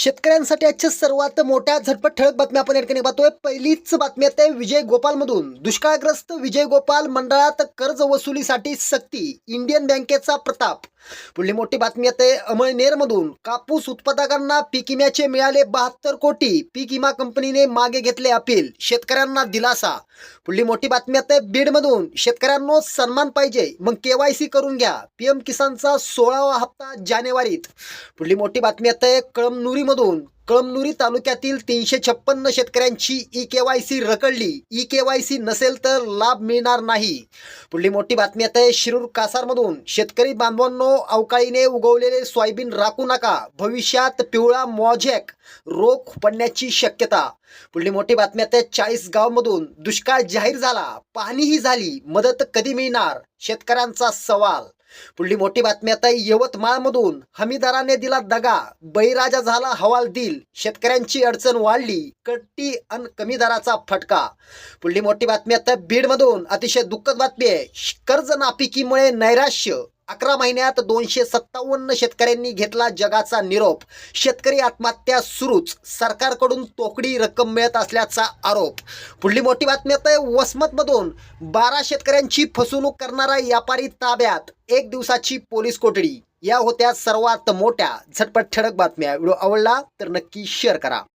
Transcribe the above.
शेतकऱ्यांसाठी आजच्या सर्वात मोठ्या झटपट ठळक बातम्या आपण या ठिकाणी पाहतोय. पहिलीच बातमी आहे विजय गोपाल मधून दुष्काळग्रस्त विजय गोपाल मंडळात कर्ज वसुलीसाठी सक्ती इंडियन बँकेचा प्रताप. पुढली मोठी बातमी आहे अमळनेर मधून कापूस उत्पादकांना पीक विम्याचे मिळाले बहात्तर कोटी. पीक विमा कंपनीने मागे घेतले अपील शेतकऱ्यांना दिलासा. पुढली मोठी बातमी आहे बीड मधून सन्मान पाहिजे मग केवायसी करून घ्या. पीएम किसानचा सोळावा हप्ता जानेवारीत. पुढली मोठी बातमी आहे कळमनुरी मधून कळमनुरी तालुक्यातील तीनशे छप्पन्न शेतकऱ्यांची ई के वाय सी रकडली ई के वाय सी नसेल तर लाभ मिळणार नाही. पुढली मोठी बातमी आहे शिरूर कासारमधून. शेतकरी बांधवांनो अवकाळीने उगवलेले सोयाबीन राखू नका. भविष्यात पिवळा मॉझॅक रोग पडण्याची शक्यता. पुढली मोठी बातमी आहे चाळीस गावमधून. दुष्काळ जाहीर झाला. पाहणीही झाली. मदत कधी मिळणार? शेतकऱ्यांचा सवाल. पुढली मोठी बातमी आता यवतमाळमधून. हमीदाराने दिला दगा. बळीराजा झाला हवाल दिल. शेतकऱ्यांची अडचण वाढली. कट्टी अन कमी दराचा फटका. पुढली मोठी बातमी आता बीडमधून. अतिशय दुःखद बातमी आहे. कर्ज नापिकीमुळे नैराश्य. अकरा महिन्यात दोनशे सत्तावन्न शेतकऱ्यांनी घेतला जगाचा निरोप. शेतकरी आत्महत्या सुरूच. सरकारकडून तोकडी रक्कम मिळत असल्याचा आरोप. पुढली मोठी बातमी आता वसमतमधून. बारा शेतकऱ्यांची फसवणूक करणारा व्यापारी ताब्यात. एक दिवसाची पोलीस कोठडी. या होत्या सर्वात मोठ्या. झटपट ठळक बातम्या. व्हिडिओ आवडला तर नक्की शेअर करा.